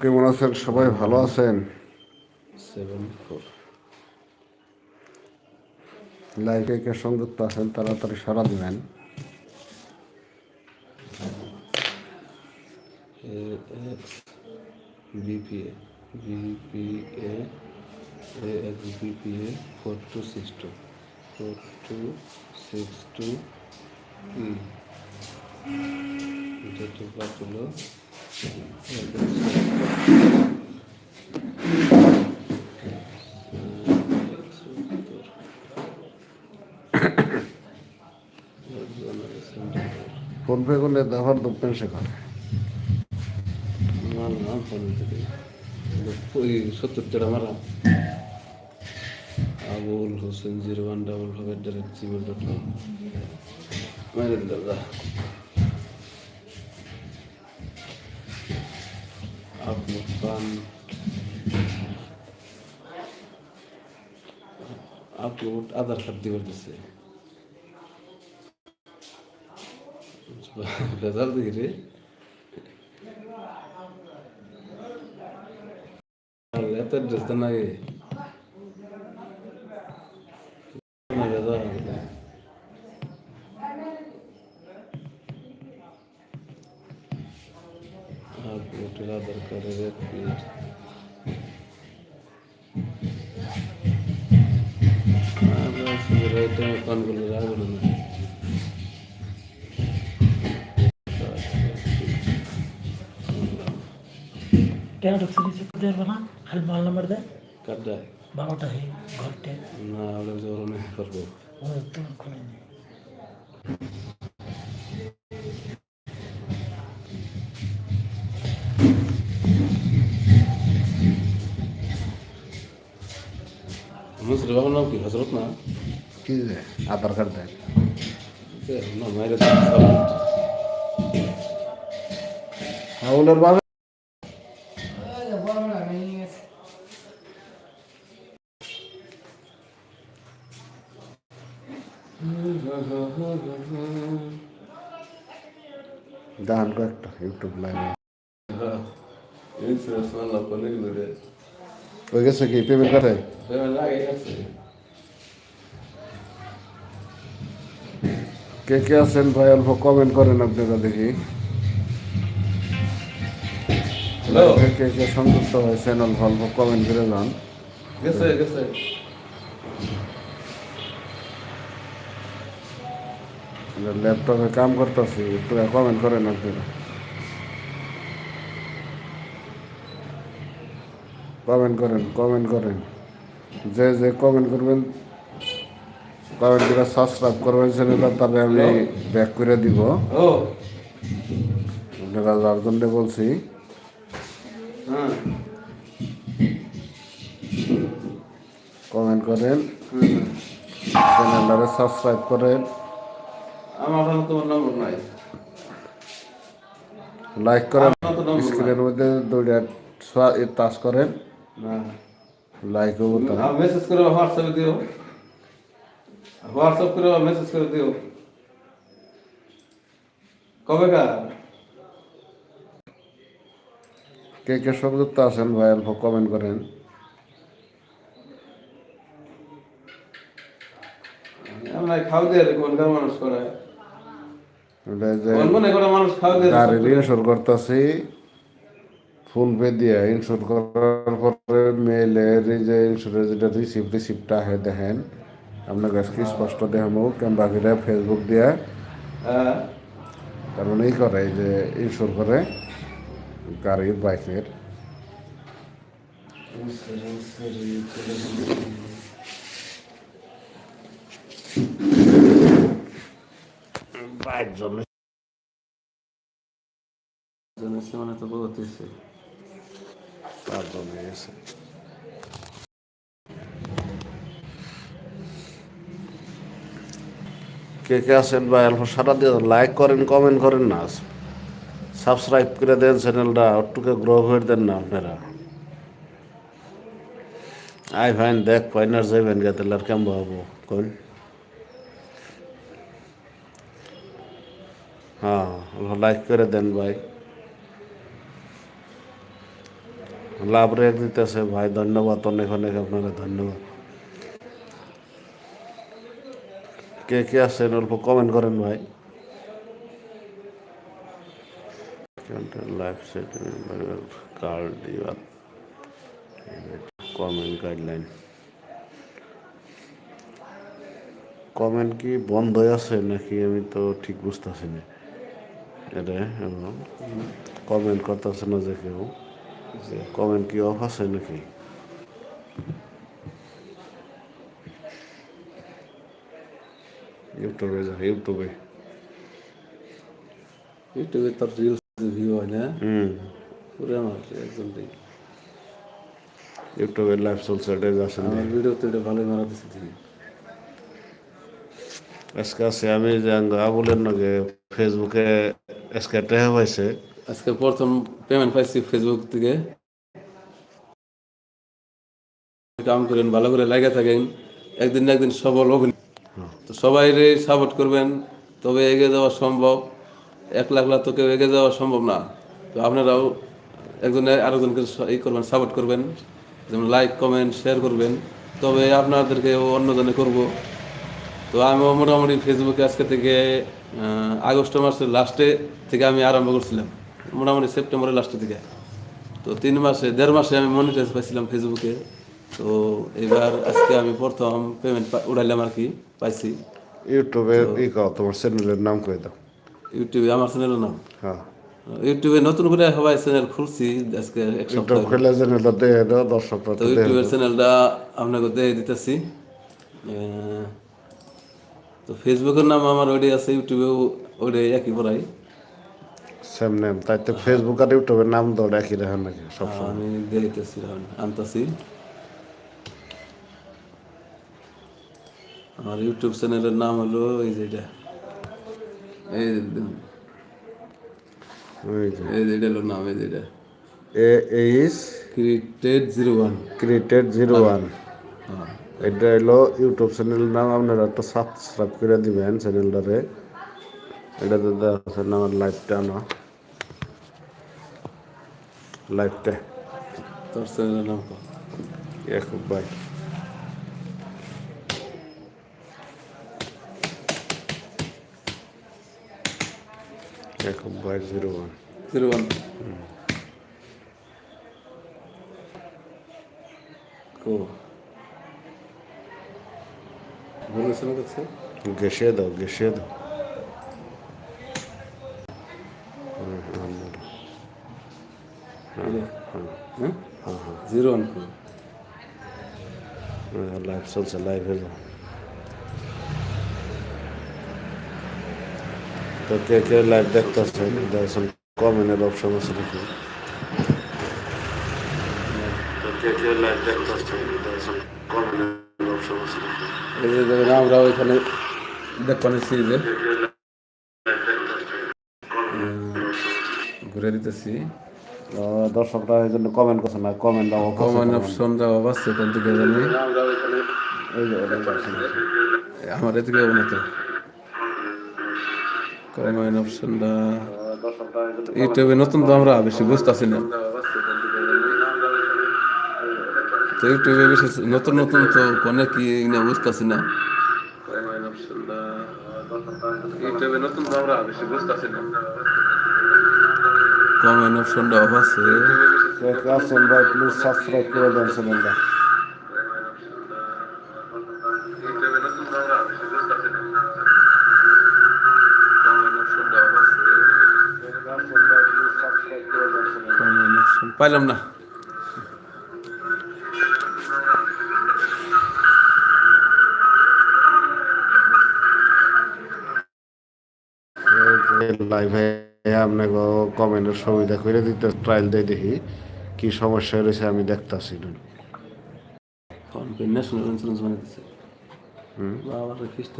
কেমন আছেন? সবাই ভালো আছেন? লাইভে কে সংযুক্ত আছেন তাড়াতাড়ি সারা দিবেন। BPA BPA A X BPA four two six two four two six two E date of birth হলো ফোন পে করলে দেওয়ার দোকান সেখানে আমার নাম ফোন থেকে ওই সত্তর টাকা মারা Abul Hossain zero one double five rate Gmail dot com. মেরে দিল দা আপনার পান আপলোড আধার কার্ড দিয়ে দিচ্ছে বেজাল দেখি রে এটা কানগুলো রাখব না কেন ঢুকছে নিচে খুঁজে পারবে না খালি মোবাইল নাম্বার দেয় কাটায় বারোটা হে ঘরটে না আমরা জোর নেই করব ও তো খুলে নেই মুসরি বাবার নাম কি হজরত না কি যে আধার কার্ড দেন এ, না মায়ের হাউলের বাবে দান কয়েকটা ইউটিউব লাইভে ইন্স্যুরেন্স মানলাম করলে কিন্তু রে হয়ে গেছে কি পেমেন্ট কাটে পেমেন্ট লাগে কে কে আছেন ভাই? অল্প কমেন্ট করেন আপনারা দেখি। কে কে সংযুক্ত হয়েছেন? অল্প অল্প কমেন্ট করে যান। গেছে গেছে। ল্যাপটপে কাম করতেছি একটু কমেন্ট করেন আপনারা। কমেন্ট করেন কমেন্ট করেন। যে যে কমেন্ট করবেন কমেন্ট করে সাবস্ক্রাইব করবেন চ্যানেলটা তাহলে আমি ব্যাক করে দিব। আপনারা যার জন্য বলছি। হ্যাঁ। কমেন্ট করেন। হুম। চ্যানেলটারে সাবস্ক্রাইব করেন। আমার তোমার নম্বর নাই। লাইক করেন। স্ক্রিনের মধ্যে দুইটা টাচ করেন। লাইক আর মেসেজ করে হোয়াটসঅ্যাপে দিও। হোয়াটসঅ্যাপ করে মেসেজ করে দিও। কবে কার কে কে সংযুক্ত আছেন ভাই অল্প কমেন্ট করেন। আমরা খাও দিয়ে কোনকার মানুষ মনে দিয়ে গাড়ির ইনশোর করতেছি ফোন পে দিয়ে ইনশোর করার পরে মেলের যে যেটা রিসিপ্ট রিসিপ্টটা দেখেন। আপনার কাছে স্পষ্ট দেখাবো? কিংবা ফিরে ফেসবুক দিয়ে। হ্যাঁ কারণ এই করে যে ইনশোর করে গাড়ির বাইকের। বাইক জন্য মানে তো বহুত তার গেছে। কে কে আছেন ভাই? অল্প সারা দিয়ে লাইক করেন কমেন্ট করেন না। সাবস্ক্রাইব করে দেন চ্যানেলটা একটুকে গ্রো করে দেন না আপনারা। আই ফাইন দেখ ফাইনার যাইবেন গে তাহলে আর কেমন হব? কোন হ্যাঁ লাইক করে দেন ভাই। লাভ রেট দিতেছে ভাই। ধন্যবাদ অনেক অনেক আপনারা, ধন্যবাদ। কে কে আছেন অল্প কমেন্ট করেন ভাই। Life set card comment guideline comment কি বন্ধ আছে নাকি? আমি তো ঠিক বুঝতেছি না। এটা কমেন্ট করতেছে না যে কেউ। কমেন্ট কি অফ আছে নাকি? ইউটিউবে যা ইউটিউবে। ইউটিউবে তার রিলস ভিউ হয় না? হুম। পুরো আমার একজন দেখি ইউটিউবে লাইভ চলছে এটা যাচ্ছেন আমার ভিডিও তো এটা ভালোই মারা দিচ্ছে দেখি আজকে আছে আমি যে আবুলের নগে ফেসবুকে আজকে টেহা হয়েছে আজকে প্রথম পেমেন্ট পাইছি ফেসবুক থেকে। কাম করেন ভালো করে লাগে থাকেন একদিন না একদিন সবল হবেন। তো সবাই সাপোর্ট করবেন, তবে এগিয়ে যাওয়া সম্ভব। এক লাখ লাখ তো কেউ এগিয়ে যাওয়া সম্ভব না। তো আপনারাও একজন আরেকজনকে ই করবেন সাপোর্ট করবেন। যেমন লাইক কমেন্ট শেয়ার করবেন। তবে আপনাদেরকে অন্যজনে করব। তো আমিও মোটামুটি ফেসবুকে আজকে থেকে আগস্ট মাসের লাস্টে থেকে আমি আরম্ভ করছিলাম। মোটামুটি সেপ্টেম্বরের লাস্টে থেকে। তো তিন মাসে, দেড় মাসে আমি মনিটাইজ পাইছিলাম ফেসবুকে তো এবার আজকে আমি প্রথম পেমেন্ট উড়াইলাম আর কি? পাইছি। ইউটিউবে ই কও তোমার চ্যানেলের নাম কয়ে দাও। ইউটিউবে আমার চ্যানেলের নাম? হ্যাঁ। ইউটিউবে নতুন করে সবাই চ্যানেল খুলছি আজকে এক সপ্তাহ ইউটিউব খুলে চ্যানেলটা দিয়ে দাও দর্শকরা তো ইউটিউবের চ্যানেলটা আপনাকে দিয়ে দিতেছি। তো ফেসবুকের নাম আমার ওইটাই আছে ইউটিউবেও ওইটাই একই পড়াই। সেম নেম তাই তো ফেসবুক আর ইউটিউবের নাম তো একই দেখেন নাকি সব আমি দিয়ে দিতেছি আনতাছি। আমার ইউটিউব চ্যানেলের নাম হলো এই যে এটা। এই দেখুন, এই যে। এটা হলো নাম এই যে এটা। A H created zero one created zero one এটা হলো ইউটিউব চ্যানেলের নাম আপনারা একটা সাবস্ক্রাইব করে দিবেন চ্যানেলটারে। এটাতে দেওয়া আছে না আমার লাইভটা না। লাইভটা তোর চ্যানেলের নাম ইয়াকুব ভাই। ইয়াকুব ভাই জিরো ওয়ান জিরো ওয়ান কো বলেছে না দেখছে গেসে দাও গেসে দাও হ্যাঁ জিরো ওয়ান লাইভ চলছে লাইভে যাও তো কে কে লাইভ দেখতেছেন? দেখছেন কমেন্টের অপশন আছে নাকি? এই যে দেখেন আমরা ওইখানে দেখবানি সিরিজে। ঘুরে দিতেছি। দর্শকরা এই জন্য কমেন্ট করছে না কমেন্ট দাও কমেন্ট অপশন দেওয়া আছে ওখান থেকে জানি। আমার এদিকে উন্নত ইউটিউবে নতুন তো আমরা বেশি বুঝতেছি না। তো ইউটিউবে বেশি নতুন নতুন তো কোনে কি না বুঝতেছি না। ইউটিউবে নতুন আমরা বেশি বুঝতেছি না। কমেন্ট অপশনটা অফ আছে। সাবস্ক্রাইব করে দেন পাইলাম না। লাইভে আপনাকে কমেন্টের সুবিধা করে দিতে ট্রায়াল দিয়ে দেখি কি সমস্যা রয়েছে আমি দেখতাছি। ন্যাশনাল ইন্স্যুরেন্স বানিয়ে দিচ্ছে বাবা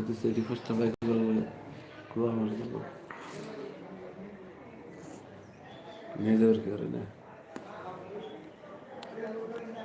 দিচ্ছে বাইক করে নিয়ে যাওয়ার কি করে না Gracias.